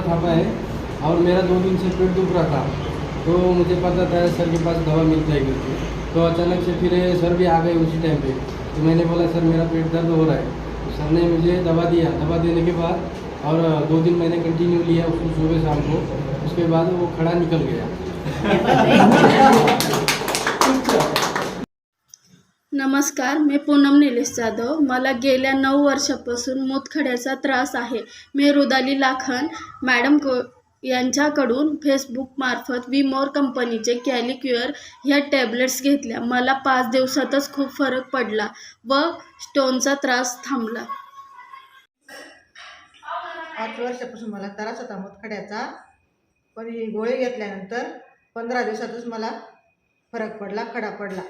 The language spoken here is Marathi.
थापा है और मेरा दो दिन से पेट दुख रहा था। तो मुझे पता था सर के पास दवा मिलता है करके तो अचानक से फिर सर भी आ गए उसी टाइम पे। तो मैंने बोला सर मेरा पेट दर्द हो रहा है। तो सर ने मुझे दवा दिया। दवा देने के बाद और दो दिन मैंने कंटिन्यू लिया उसको सुबह शाम को। उसके बाद वो खड़ा निकल गया। नमस्कार मी पूनम निलेश जाधव. मला गेल्या नऊ वर्षापासून मूतखड्याचा त्रास आहे. मी रुदाली लाखन मॅडम को यांच्याकडून फेसबुकमार्फत विमोर कंपनीचे कॅलिक्युअर ह्या टॅबलेट्स घेतल्या. मला पाच दिवसातच खूप फरक पडला व स्टोनचा त्रास थांबला. आठ वर्षापासून मला त्रास होता मुतखड्याचा पण ही गोळी घेतल्यानंतर पंधरा दिवसातच मला फरक पडला खडा पडला.